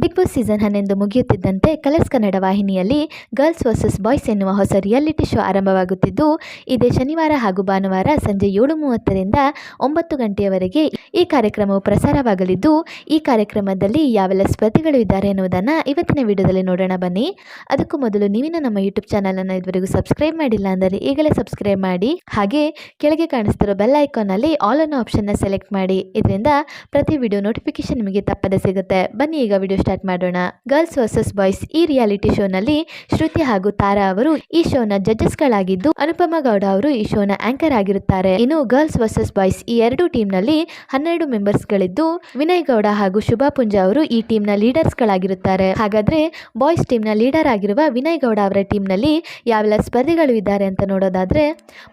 Big boss season ಹನ್ನೊಂದು ಮುಗಿಯುತ್ತಿದ್ದಂತೆ colours Kannada ವಾಹಿನಿಯಲ್ಲಿ girls versus boys ಎನ್ನುವ ಹೊಸ ರಿಯಾಲಿಟಿ ಶೋ ಆರಂಭವಾಗುತ್ತಿದ್ದು, ಇದೇ ಶನಿವಾರ ಹಾಗೂ ಭಾನುವಾರ ಸಂಜೆ ಏಳು ಮೂವತ್ತರಿಂದ ಒಂಬತ್ತು ಗಂಟೆಯವರೆಗೆ ಈ ಕಾರ್ಯಕ್ರಮವು ಪ್ರಸಾರವಾಗಲಿದ್ದು, ಈ ಕಾರ್ಯಕ್ರಮದಲ್ಲಿ ಯಾವೆಲ್ಲ ಸ್ಪರ್ಧಿಗಳು ಇದ್ದಾರೆ ಎನ್ನುವುದನ್ನು ಇವತ್ತಿನ ವಿಡಿಯೋದಲ್ಲಿ ನೋಡೋಣ ಬನ್ನಿ. ಅದಕ್ಕೂ ಮೊದಲು ನೀವಿನ ನಮ್ಮ ಯೂಟ್ಯೂಬ್ ಚಾನಲನ್ನು ಇದುವರೆಗೂ ಸಬ್ಸ್ಕ್ರೈಬ್ ಮಾಡಿಲ್ಲ ಅಂದರೆ ಈಗಲೇ ಸಬ್ಸ್ಕ್ರೈಬ್ ಮಾಡಿ. ಹಾಗೆ ಕೆಳಗೆ ಕಾಣಿಸ್ತಿರೋ ಬೆಲ್ ಐಕಾನಲ್ಲಿ ಆಲ್ ಅನ್ನೋ ಆಪ್ಷನ್ನ ಸೆಲೆಕ್ಟ್ ಮಾಡಿ. ಇದರಿಂದ ಪ್ರತಿ ವಿಡಿಯೋ ನೋಟಿಫಿಕೇಶನ್ ನಿಮಗೆ ತಪ್ಪದೆ ಸಿಗುತ್ತೆ. ಬನ್ನಿ ಈಗ ವಿಡಿಯೋ ಸ್ಟಾರ್ಟ್ ಮಾಡೋಣ. ಗರ್ಲ್ಸ್ ವರ್ಸಸ್ ಬಾಯ್ಸ್ ಈ ರಿಯಾಲಿಟಿ ಶೋನಲ್ಲಿ ಶ್ರುತಿ ಹಾಗೂ ತಾರಾ ಅವರು ಈ ಶೋನ ಜಡ್ಜಸ್ಗಳಾಗಿದ್ದು ಅನುಪಮ ಗೌಡ ಅವರು ಈ ಶೋನ ಆಂಕರ್ ಆಗಿರುತ್ತಾರೆ. ಇನ್ನು ಗರ್ಲ್ಸ್ ವರ್ಸಸ್ ಬಾಯ್ಸ್ ಈ ಎರಡು ಟೀಮ್ನಲ್ಲಿ ಹನ್ನೆರಡು ಮೆಂಬರ್ಸ್ಗಳಿದ್ದು ವಿನಯ್ ಗೌಡ ಹಾಗೂ ಶುಭಾ ಪುಂಜ ಅವರು ಈ ಟೀಮ್ನ ಲೀಡರ್ಸ್ಗಳಾಗಿರುತ್ತಾರೆ. ಹಾಗಾದ್ರೆ ಬಾಯ್ಸ್ ಟೀಮ್ನ ಲೀಡರ್ ಆಗಿರುವ ವಿನಯ್ ಗೌಡ ಅವರ ಟೀಮ್ನಲ್ಲಿ ಯಾವೆಲ್ಲ ಸ್ಪರ್ಧಿಗಳು ಇದ್ದಾರೆ ಅಂತ ನೋಡೋದಾದ್ರೆ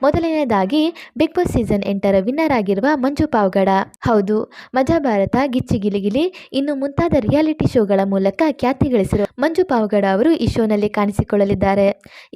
ಮೊದಲನೆಯದಾಗಿ ಬಿಗ್ ಬಾಸ್ ಸೀಸನ್ ಎಂಟರ ವಿನ್ನರ್ ಆಗಿರುವ ಮಂಜು ಪಾವ್ಗಡ. ಹೌದು, ಮಜಾ ಭಾರತ ಗಿಚ್ಚಿ ಗಿಲಿಗಿಲಿ ಇನ್ನು ಮುಂತಾದ ರಿಯಾಲಿಟಿ ಶೋಗಳ ಮೂಲಕ ಖ್ಯಾತಿ ಗಳಿಸಿರುವ ಮಂಜು ಪಾವಗಡ ಅವರು ಈ ಶೋನಲ್ಲಿ ಕಾಣಿಸಿಕೊಳ್ಳಲಿದ್ದಾರೆ.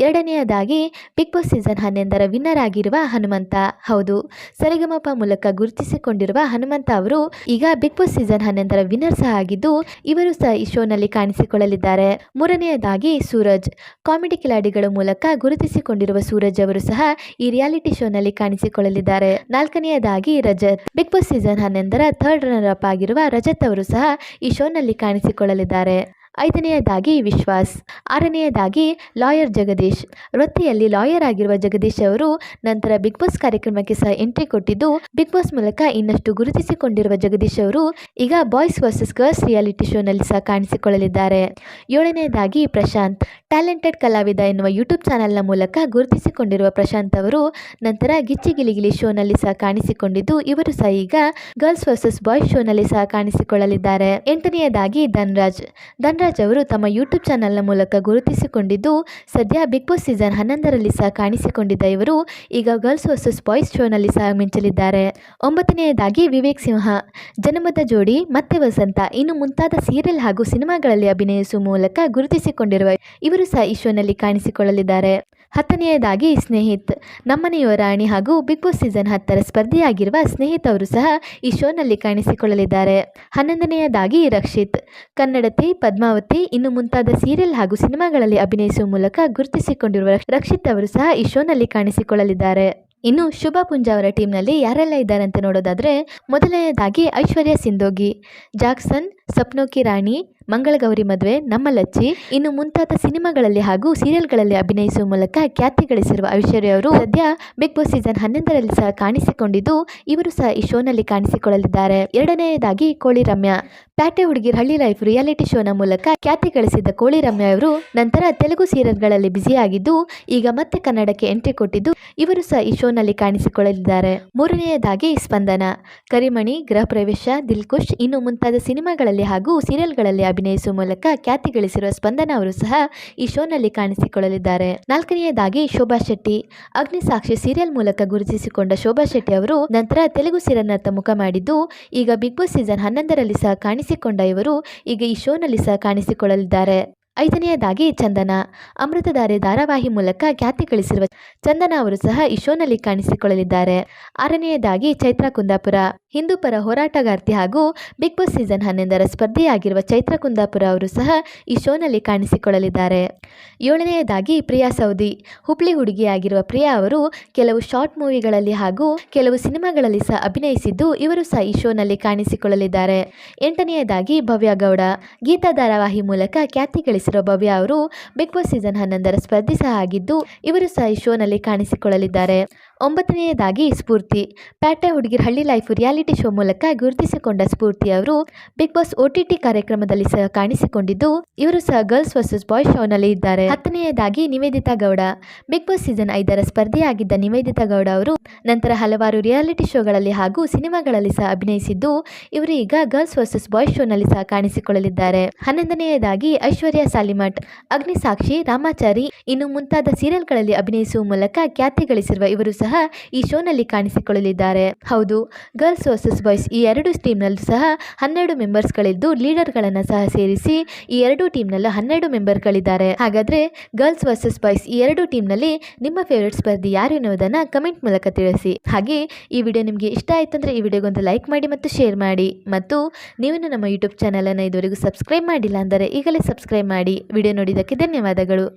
ಎರಡನೆಯದಾಗಿ, ಬಿಗ್ ಬಾಸ್ ಸೀಸನ್ ಹನ್ನೊಂದರ ವಿನ್ನರ್ ಆಗಿರುವ ಹನುಮಂತ. ಹೌದು, ಸರಿಗಮಪ ಮೂಲಕ ಗುರುತಿಸಿಕೊಂಡಿರುವ ಹನುಮಂತ ಅವರು ಈಗ ಬಿಗ್ ಬಾಸ್ ಸೀಸನ್ ಹನ್ನೊಂದರ ವಿನ್ನರ್ ಸಹ ಆಗಿದ್ದು, ಇವರು ಸಹ ಈ ಶೋನಲ್ಲಿ ಕಾಣಿಸಿಕೊಳ್ಳಲಿದ್ದಾರೆ. ಮೂರನೆಯದಾಗಿ, ಸೂರಜ್. ಕಾಮಿಡಿ ಕಿಲಾಡಿಗಳ ಮೂಲಕ ಗುರುತಿಸಿಕೊಂಡಿರುವ ಸೂರಜ್ ಅವರು ಸಹ ಈ ರಿಯಾಲಿಟಿ ಶೋನಲ್ಲಿ ಕಾಣಿಸಿಕೊಳ್ಳಲಿದ್ದಾರೆ. ನಾಲ್ಕನೆಯದಾಗಿ, ರಜತ್. ಬಿಗ್ ಬಾಸ್ ಸೀಸನ್ ಹನ್ನೊಂದರ ಥರ್ಡ್ ರನ್ನರ್ ಅಪ್ ಆಗಿರುವ ರಜತ್ ಅವರು ಸಹ ಈ ಶೋನಲ್ಲಿ ಕಾಣಿಸಿಕೊಳ್ಳಲಿದ್ದಾರೆ ಕಾಣಿಸಿಕೊಳ್ಳಲಿದ್ದಾರೆ. ಐದನೆಯದಾಗಿ ವಿಶ್ವಾಸ್, ಆರನೆಯದಾಗಿ ಲಾಯರ್ ಜಗದೀಶ್. ವೃತ್ತಿಯಲ್ಲಿ ಲಾಯರ್ ಆಗಿರುವ ಜಗದೀಶ್ ಅವರು ನಂತರ ಬಿಗ್ ಬಾಸ್ ಕಾರ್ಯಕ್ರಮಕ್ಕೆ ಸಹ ಎಂಟ್ರಿ ಕೊಟ್ಟಿದ್ದು, ಬಿಗ್ ಬಾಸ್ ಮೂಲಕ ಇನ್ನಷ್ಟು ಗುರುತಿಸಿಕೊಂಡಿರುವ ಜಗದೀಶ್ ಅವರು ಈಗ ಬಾಯ್ಸ್ ವರ್ಸಸ್ ಗರ್ಲ್ಸ್ ರಿಯಾಲಿಟಿ ಶೋನಲ್ಲಿ ಸಹ ಕಾಣಿಸಿಕೊಳ್ಳಲಿದ್ದಾರೆ. ಏಳನೆಯದಾಗಿ ಪ್ರಶಾಂತ್, ಟ್ಯಾಲೆಂಟೆಡ್ ಕಲಾವಿದ ಎನ್ನುವ ಯೂಟ್ಯೂಬ್ ಚಾನೆಲ್ನ ಮೂಲಕ ಗುರುತಿಸಿಕೊಂಡಿರುವ ಪ್ರಶಾಂತ್ ಅವರು ನಂತರ ಗಿಚ್ಚಿ ಗಿಲಿಗಿಲಿ ಶೋನಲ್ಲಿ ಸಹ ಕಾಣಿಸಿಕೊಂಡಿದ್ದು, ಇವರು ಸಹ ಈಗ ಗರ್ಲ್ಸ್ ವರ್ಸಸ್ ಬಾಯ್ಸ್ ಶೋನಲ್ಲಿ ಸಹ ಕಾಣಿಸಿಕೊಳ್ಳಲಿದ್ದಾರೆ. ಎಂಟನೆಯದಾಗಿ ಧನ್ರಾಜ್ ಧನ್ರಾಜ್ ಅವರು ತಮ್ಮ ಯೂಟ್ಯೂಬ್ ಚಾನೆಲ್ನ ಮೂಲಕ ಗುರುತಿಸಿಕೊಂಡಿದ್ದು, ಸದ್ಯ ಬಿಗ್ ಬಾಸ್ ಸೀಸನ್ ಹನ್ನೊಂದರಲ್ಲಿ ಸಹ ಕಾಣಿಸಿಕೊಂಡಿದ್ದ ಇವರು, ಈಗ ಗರ್ಲ್ಸ್ ವರ್ಸಸ್ ಬಾಯ್ಸ್ ಶೋನಲ್ಲಿ ಸಹ ಮಿಂಚಲಿದ್ದಾರೆ. ಒಂಬತ್ತನೆಯದಾಗಿ ವಿವೇಕ್ ಸಿಂಹ, ಜನಮದ ಜೋಡಿ, ಮತ್ತೆ ವಸಂತ, ಇನ್ನು ಮುಂತಾದ ಸೀರಿಯಲ್ ಹಾಗೂ ಸಿನಿಮಾಗಳಲ್ಲಿ ಅಭಿನಯಿಸುವ ಮೂಲಕ ಗುರುತಿಸಿಕೊಂಡಿರುವ ಇವರು ಸಹ ಈ ಶೋನಲ್ಲಿ ಕಾಣಿಸಿಕೊಳ್ಳಲಿದ್ದಾರೆ. ಹತ್ತನೆಯದಾಗಿ ಸ್ನೇಹಿತ್. ನಮ್ಮನೆಯ ರಾಣಿ ಹಾಗೂ ಬಿಗ್ ಬಾಸ್ ಸೀಸನ್ ಹತ್ತರ ಸ್ಪರ್ಧಿಯಾಗಿರುವ ಸ್ನೇಹಿತ್ ಅವರು ಸಹ ಈ ಶೋನಲ್ಲಿ ಕಾಣಿಸಿಕೊಳ್ಳಲಿದ್ದಾರೆ. ಹನ್ನೊಂದನೆಯದಾಗಿ ರಕ್ಷಿತ್. ಕನ್ನಡತಿ, ಪದ್ಮಾವತಿ, ಇನ್ನು ಮುಂತಾದ ಸೀರಿಯಲ್ ಹಾಗೂ ಸಿನಿಮಾಗಳಲ್ಲಿ ಅಭಿನಯಿಸುವ ಮೂಲಕ ಗುರುತಿಸಿಕೊಂಡಿರುವ ರಕ್ಷಿತ್ ಅವರು ಸಹ ಈ ಶೋನಲ್ಲಿ ಕಾಣಿಸಿಕೊಳ್ಳಲಿದ್ದಾರೆ. ಇನ್ನು ಶುಭ ಪುಂಜ ಅವರ ಟೀಮ್ನಲ್ಲಿ ಯಾರೆಲ್ಲ ಇದ್ದಾರಂತೆ ನೋಡೋದಾದರೆ ನೋಡೋದಾದ್ರೆ, ಮೊದಲನೆಯದಾಗಿ ಐಶ್ವರ್ಯ ಸಿಂಧೋಗಿ, ಜಾಕ್ಸನ್, ಸಪ್ನೋಕಿ ರಾಣಿ ಮಂಗಳಗೌರಿ ಮದುವೆ, ನಮ್ಮ ಲಚ್ಚಿ. ಇನ್ನು ಮುಂತಾದ ಸಿನಿಮಾಗಳಲ್ಲಿ ಹಾಗೂ ಸೀರಿಯಲ್ಗಳಲ್ಲಿ ಅಭಿನಯಿಸುವ ಮೂಲಕ ಖ್ಯಾತಿ ಗಳಿಸಿರುವ ಐಶ್ವರ್ಯ ಅವರು ಸದ್ಯ ಬಿಗ್ ಬಾಸ್ ಸೀಸನ್ ಹನ್ನೊಂದರಲ್ಲಿ ಸಹ ಕಾಣಿಸಿಕೊಂಡಿದ್ದು, ಇವರು ಸಹ ಈ ಶೋನಲ್ಲಿ ಕಾಣಿಸಿಕೊಳ್ಳಲಿದ್ದಾರೆ. ಎರಡನೆಯದಾಗಿ ಕೋಳಿ ರಮ್ಯಾ. ಪ್ಯಾಟೆ ಹುಡುಗಿರ್ ಹಳ್ಳಿ ಲೈಫ್ ರಿಯಾಲಿಟಿ ಶೋನ ಮೂಲಕ ಖ್ಯಾತಿ ಗಳಿಸಿದ್ದ ಕೋಳಿ ರಮ್ಯಾ ಅವರು ನಂತರ ತೆಲುಗು ಸೀರಿಯಲ್ಗಳಲ್ಲಿ ಬ್ಯುಸಿಯಾಗಿದ್ದು, ಈಗ ಮತ್ತೆ ಕನ್ನಡಕ್ಕೆ ಎಂಟ್ರಿ ಕೊಟ್ಟಿದ್ದು, ಇವರು ಸಹ ಈ ಶೋನಲ್ಲಿ ಕಾಣಿಸಿಕೊಳ್ಳಲಿದ್ದಾರೆ. ಮೂರನೆಯದಾಗಿ ಸ್ಪಂದನ. ಕರಿಮಣಿ, ಗೃಹ ಪ್ರವೇಶ, ದಿಲ್ಕುಶ್. ಇನ್ನು ಮುಂತಾದ ಸಿನಿಮಾಗಳಲ್ಲಿ ಹಾಗೂ ಸೀರಿಯಲ್ಗಳಲ್ಲಿ ಅಭಿನಯಿಸುವ ಮೂಲಕ ಖ್ಯಾತಿ ಗಳಿಸಿರುವ ಸ್ಪಂದನ ಅವರು ಸಹ ಈ ಶೋನಲ್ಲಿ ಕಾಣಿಸಿಕೊಳ್ಳಲಿದ್ದಾರೆ. ನಾಲ್ಕನೆಯದಾಗಿ ಶೋಭಾ ಶೆಟ್ಟಿ. ಅಗ್ನಿ ಸಾಕ್ಷಿ ಸೀರಿಯಲ್ ಮೂಲಕ ಗುರುತಿಸಿಕೊಂಡ ಶೋಭಾ ಶೆಟ್ಟಿ ಅವರು ನಂತರ ತೆಲುಗು ಸೀರಿಯಲ್ನತ್ತ ಮುಖ ಮಾಡಿದ್ದು, ಈಗ ಬಿಗ್ ಬಾಸ್ ಸೀಸನ್ ಹನ್ನೊಂದರಲ್ಲಿ ಸಹ ಕಾಣಿಸಿಕೊಂಡ ಇವರು ಈಗ ಈ ಶೋನಲ್ಲಿ ಸಹ ಕಾಣಿಸಿಕೊಳ್ಳಲಿದ್ದಾರೆ. ಐದನೆಯದಾಗಿ ಚಂದನ. ಅಮೃತಧಾರೆ ಧಾರಾವಾಹಿ ಮೂಲಕ ಖ್ಯಾತಿ ಗಳಿಸಿರುವ ಚಂದನ ಅವರು ಸಹ ಈ ಶೋನಲ್ಲಿ ಕಾಣಿಸಿಕೊಳ್ಳಲಿದ್ದಾರೆ. ಆರನೆಯದಾಗಿ ಚೈತ್ರ ಕುಂದಾಪುರ. ಹಿಂದೂ ಪರ ಹೋರಾಟಗಾರ್ತಿ ಹಾಗೂ ಬಿಗ್ ಬಾಸ್ ಸೀಸನ್ ಹನ್ನೊಂದರ ಸ್ಪರ್ಧೆಯಾಗಿರುವ ಚೈತ್ರ ಕುಂದಾಪುರ ಅವರು ಸಹ ಈ ಶೋನಲ್ಲಿ ಕಾಣಿಸಿಕೊಳ್ಳಲಿದ್ದಾರೆ. ಏಳನೆಯದಾಗಿ ಪ್ರಿಯಾ ಸೌದಿ. ಹುಬ್ಳಿ ಹುಡುಗಿಯಾಗಿರುವ ಪ್ರಿಯಾ ಅವರು ಕೆಲವು ಶಾರ್ಟ್ ಮೂವಿಗಳಲ್ಲಿ ಹಾಗೂ ಕೆಲವು ಸಿನಿಮಾಗಳಲ್ಲಿ ಸಹ ಅಭಿನಯಿಸಿದ್ದು ಇವರು ಸಹ ಈ ಶೋನಲ್ಲಿ ಕಾಣಿಸಿಕೊಳ್ಳಲಿದ್ದಾರೆ. ಎಂಟನೆಯದಾಗಿ ಭವ್ಯ ಗೌಡ. ಗೀತಾ ಧಾರಾವಾಹಿ ಮೂಲಕ ಖ್ಯಾತಿ ಭವ್ಯ ಅವರು ಬಿಗ್ ಬಾಸ್ ಸೀಸನ್ ಹನ್ನೊಂದರ ಸ್ಪರ್ಧಿ ಸಹ ಆಗಿದ್ದು ಇವರು ಸಹ ಈ ಶೋನಲ್ಲಿ ಕಾಣಿಸಿಕೊಳ್ಳಲಿದ್ದಾರೆ. ಒಂಬತ್ತನೆಯದಾಗಿ ಸ್ಫೂರ್ತಿ. ಪ್ಯಾಟೆ ಹುಡುಗಿರ್ ಹಳ್ಳಿ ಲೈಫ್ ರಿಯಾಲಿಟಿ ಶೋ ಮೂಲಕ ಗುರುತಿಸಿಕೊಂಡ ಸ್ಫೂರ್ತಿ ಅವರು big boss O T T ಕಾರ್ಯಕ್ರಮದಲ್ಲಿ ಸಹ ಕಾಣಿಸಿಕೊಂಡಿದ್ದು, ಇವರು ಸಹ ಗರ್ಲ್ಸ್ ವರ್ಸಸ್ ಬಾಯ್ಸ್ ಶೋನಲ್ಲಿ ಇದ್ದಾರೆ. ಹತ್ತನೆಯದಾಗಿ Niveditha Gowda. Big boss season ಐದರ ಸ್ಪರ್ಧೆಯಾಗಿದ್ದ ನಿವೇದಿತಾ ಗೌಡ ಅವರು ನಂತರ ಹಲವಾರು ರಿಯಾಲಿಟಿ ಶೋಗಳಲ್ಲಿ ಹಾಗೂ ಸಿನಿಮಾಗಳಲ್ಲಿ ಸಹ ಅಭಿನಯಿಸಿದ್ದು, ಇವರು ಈಗ ಗರ್ಲ್ಸ್ ವರ್ಸಸ್ ಬಾಯ್ಸ್ ಶೋನಲ್ಲಿ ಸಹ ಕಾಣಿಸಿಕೊಳ್ಳಲಿದ್ದಾರೆ. ಹನ್ನೊಂದನೆಯದಾಗಿ ಐಶ್ವರ್ಯ ಸಾಲಿಮಠ್. ಅಗ್ನಿ ಸಾಕ್ಷಿ ರಾಮಾಚಾರಿ, ಇನ್ನು ಮುಂತಾದ ಸೀರಿಯಲ್ಗಳಲ್ಲಿ ಅಭಿನಯಿಸುವ ಮೂಲಕ ಖ್ಯಾತಿ ಗಳಿಸಿರುವ ಇವರು ಸಹ ಸಹ ಈ ಶೋನಲ್ಲಿ ಕಾಣಿಸಿಕೊಳ್ಳಲಿದ್ದಾರೆ. ಹೌದು ಗರ್ಲ್ಸ್ ವರ್ಸಸ್ ಬಾಯ್ಸ್ ಈ ಎರಡು ಟೀಮ್ನಲ್ಲೂ ಸಹ ಹನ್ನೆರಡು ಮೆಂಬರ್ಸ್ಗಳಿದ್ದು ಲೀಡರ್ಗಳನ್ನು ಸಹ ಸೇರಿಸಿ ಈ ಎರಡು ಟೀಮ್ನಲ್ಲೂ ಹನ್ನೆರಡು ಮೆಂಬರ್ಗಳಿದ್ದಾರೆ ಹಾಗಾದರೆ ಗರ್ಲ್ಸ್ ವರ್ಸಸ್ ಬಾಯ್ಸ್ ಈ ಎರಡು ಟೀಮ್ನಲ್ಲಿ ನಿಮ್ಮ ಫೇವ್ರೇಟ್ ಸ್ಪರ್ಧಿ ಯಾರು ಎನ್ನುವುದನ್ನು ಕಮೆಂಟ್ ಮೂಲಕ ತಿಳಿಸಿ. ಹಾಗೆ ಈ ವಿಡಿಯೋ ನಿಮಗೆ ಇಷ್ಟ ಆಯ್ತಂದ್ರೆ ಈ ವಿಡಿಯೋಗೊಂದು ಲೈಕ್ ಮಾಡಿ ಮತ್ತು ಶೇರ್ ಮಾಡಿ. ಮತ್ತು ನೀವು ನಮ್ಮ ಯೂಟ್ಯೂಬ್ ಚಾನಲನ್ನು ಇದುವರೆಗೂ ಸಬ್ಸ್ಕ್ರೈಬ್ ಮಾಡಿಲ್ಲ ಅಂದರೆ ಈಗಲೇ ಸಬ್ಸ್ಕ್ರೈಬ್ ಮಾಡಿ. ವಿಡಿಯೋ ನೋಡಿದ್ದಕ್ಕೆ ಧನ್ಯವಾದಗಳು.